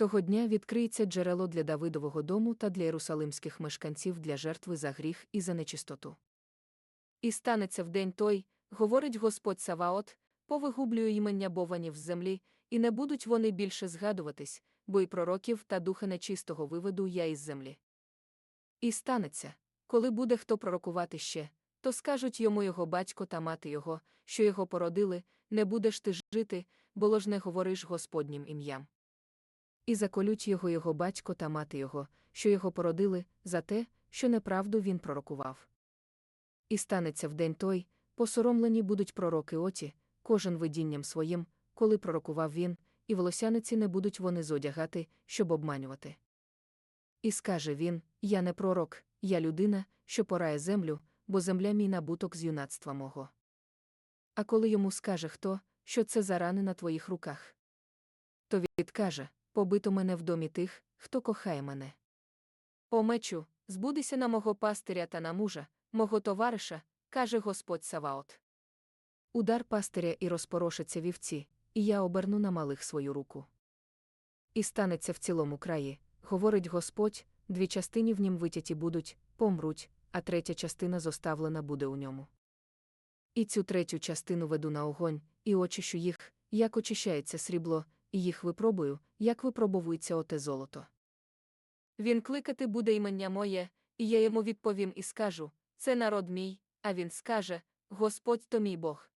Того дня відкриється джерело для Давидового дому та для єрусалимських мешканців для жертви за гріх і за нечистоту. І станеться в день той, говорить Господь Саваот, повигублюю імення бованів з землі, і не будуть вони більше згадуватись, бо й пророків та духа нечистого виведу я із землі. І станеться, коли буде хто пророкувати ще, то скажуть йому його батько та мати його, що його породили, не будеш ти жити, бо лож не говориш Господнім ім'ям. І заколють його його батько та мати його, що його породили, за те, що неправду він пророкував. І станеться в день той, посоромлені будуть пророки оті, кожен видінням своїм, коли пророкував він, і волосяниці не будуть вони зодягати, щоб обманювати. І скаже він: Я не пророк, я людина, що порає землю, бо земля мій набуток з юнацтва мого. А коли йому скаже хто, що це за рани на твоїх руках, то відкаже побито мене в домі тих, хто кохає мене. По мечу, збудися на мого пастиря та на мужа, мого товариша, каже Господь Саваот. Удар пастиря і розпорошаться вівці, і я оберну на малих свою руку. І станеться в цілому краї, говорить Господь, дві частини в нім витяті будуть, помруть, а третя частина зоставлена буде у ньому. І цю третю частину веду на огонь, і очищу їх, як очищається срібло, їх випробую, як випробовується оте золото. Він кликати буде імення моє, і я йому відповім і скажу: це народ мій, а він скаже: Господь то мій Бог.